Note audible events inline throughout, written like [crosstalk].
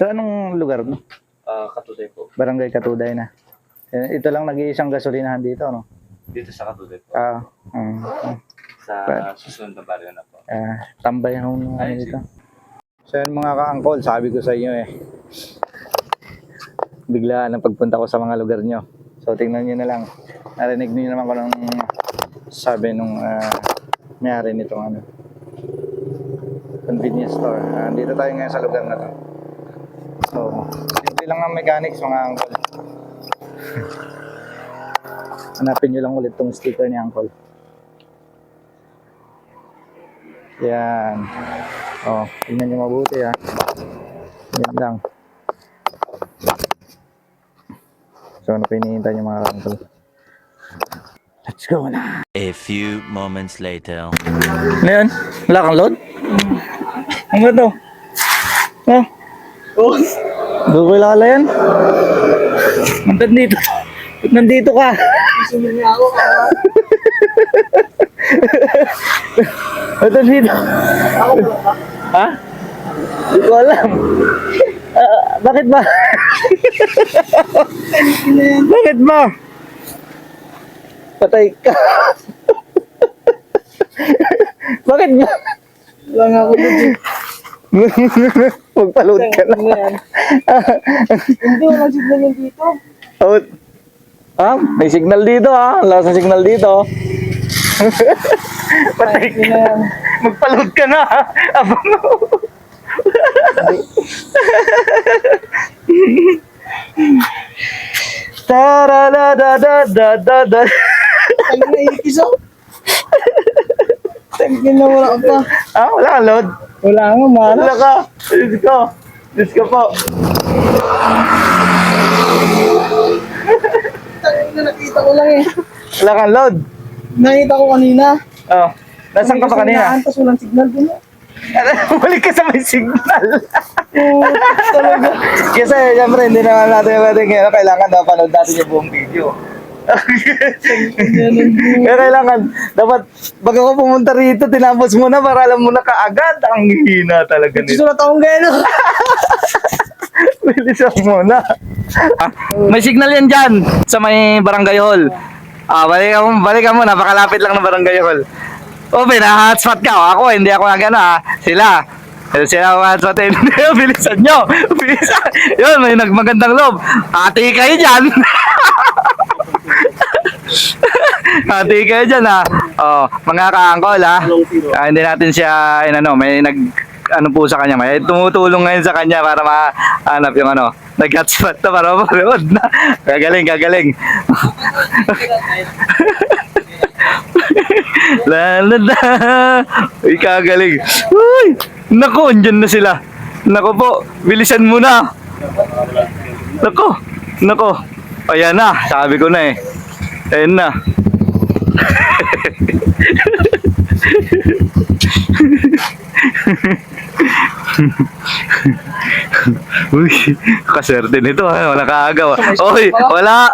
Sa anong lugar no? Ah, Katuday po. Barangay Katuday na. Eh, Ito lang nag-iisang gasolinahan dito, no? Dito sa Katuday po. Ah, mm, mm. Sa susunod na baryo na po. Ah, tambay ng ano dito. So yun mga ka-angkol, sabi ko sa inyo eh. Biglaan ang pagpunta ko sa mga lugar nyo. So tingnan nyo na lang. Narinig nyo naman ko ng sabi nung uh, mayari nitong ano. Convenience store. Ah, dito tayo ngayon sa lugar na to. So, simple lang ang mechanics mga angkol. Hanapin nyo lang ulit tong sticker ni Uncle. Yan. Oh, tingnan nyo mabuti ha. Yan lang. So, ano pa hinihintay nyo mga uncle? Let's go na. A few moments later. Ano yan? Wala kang load? Ang ganda. Oh. Oh. Doon ko ilala yan. Ba't nandito? Ba't nandito ka? Ba't nandito? Ha? Hindi ko alam. Ah, bakit ba? bakit ba? Patay ka. bakit ba? Wala nga ako dito. [laughs] Magpaload ka na. Hindi, wala signal dito. Oh. Ah, may signal dito ah. Wala sa signal dito. [laughs] Patay ka. Magpaload ka na. Abang Tara da da da da da da. Tayo na ikis ako. Tayo na wala ka pa. Ah, wala kang load. Wala nga, mahal. Wala ka. Diyos ko. Diyos ko po. Na nakita ko lang eh. Wala kang load. Nakita ko kanina. Oh. Nasaan ka pa kanina? Tapos walang signal dun. eh. [laughs] Balik ka sa may signal. Oo, talaga. [laughs] Kasi siyempre hindi naman natin pwedeng ano, kailangan na panood natin yung buong video. Kaya kailangan, dapat bago ko pumunta rito, tinapos mo na para alam mo na kaagad. Ang hina talaga nito. Susulat akong gano'n. [laughs] Bilisan mo na. Ah, may signal yan dyan sa may barangay hall. Ah, balikan mo, balikan mo, napakalapit lang ng barangay hall. Oh, pina-hotspot ka. O, Ako, hindi ako nagano ha. Sila. Eh, Sila ang hotspot. eh. [laughs] Bilisan nyo. Bilisan. Yun, may nagmagandang loob. Ate kayo dyan. [laughs] [laughs] Ate kayo dyan ha. Oh, mga ka-angkol ha. Ah, hindi natin siya, inano, may nag, ano po sa kanya, may tumutulong ngayon sa kanya para mahanap yung ano, nag-hotspot na para mapanood na. Gagaling, gagaling. [laughs] la la la. Uy, kagaling. Uy, nako, andyan na sila. Nako po, bilisan mo na. Nako, nako. Ayan na, sabi ko na eh. Ayan na. Uy, kaserte nito ha. Wala kaagaw. Oy, wala.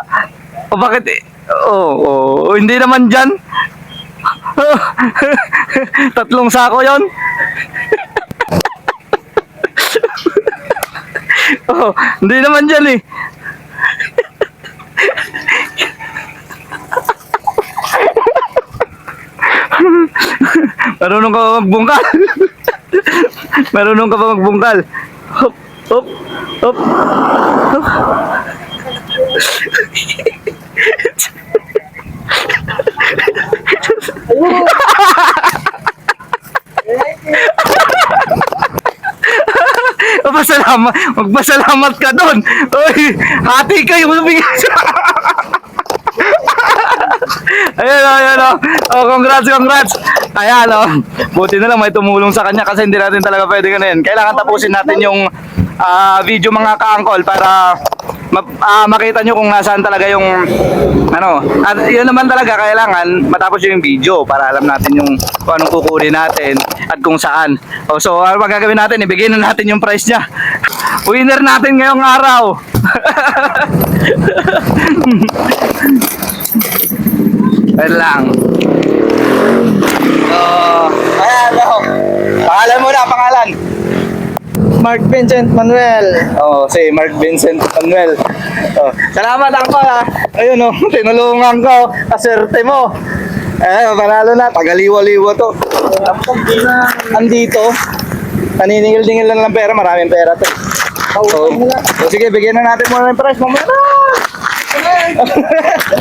O bakit eh? Oh, oh, oh, hindi naman dyan. [laughs] Tatlong sako yon. [laughs] oh, hindi naman dyan eh. Marunong ka ba magbungkal? [laughs] Marunong ka ba magbungkal? Hop, hop, hop, hop. [laughs] Magpasalamat, magpasalamat ka doon. Oy, hati kayo lumigay sa... Ayan o, ayan o. Oh, congrats, congrats. Ayan o. Buti na lang may tumulong sa kanya kasi hindi natin talaga pwede ganun. Kailangan tapusin natin yung ah, video mga ka-angkol para ma- ah, makita nyo kung nasaan talaga yung ano. At yun naman talaga kailangan matapos yung video para alam natin yung kung anong kukunin natin at kung saan. Oh, so, ano magagawin natin? Ibigay na natin yung price niya. Winner natin ngayong araw. [laughs] Ayun lang. So, ayan, no. Pangalan mo na, pangalan. Mark Vincent Manuel. Oh, si Mark Vincent Manuel. Oh, salamat ako ha. Ayun oh, [laughs] tinulungan ko. Kaserte mo. Eh, panalo na. Tagaliwa-liwa to. Andito. Naniningil-dingil lang ng pera. Maraming pera to. Oh, oh, sige, bigyan na natin muna ng price. Mamaya na.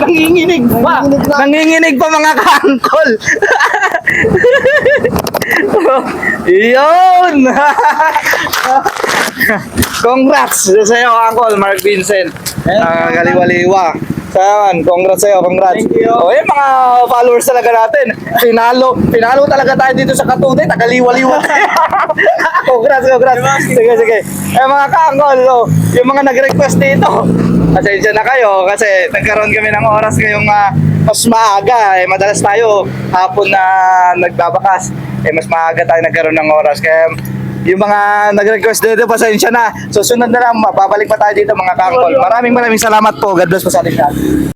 Nanginginig pa. Nanginginig pa mga kaangkol. Yun! congrats sa iyo, Uncle Mark Vincent. Uh, kaliwa-liwa. Saan? Congrats sa iyo, congrats. Thank you. Oh, yung mga followers talaga natin. Pinalo, pinalo talaga tayo dito sa Katute, tagaliwa-liwa. [laughs] congrats, congrats. Sige, sige. Eh mga ka-Uncle, oh, yung mga nag-request dito, pasensya na kayo kasi nagkaroon kami ng oras ngayong ah, mas maaga. Eh, madalas tayo hapon na nagbabakas. Eh, mas maaga tayo nagkaroon ng oras. Kaya yung mga nag-request dito, pasensya na. Susunod na lang, babalik pa tayo dito mga kangkol. Maraming maraming salamat po. God bless po sa ating lahat.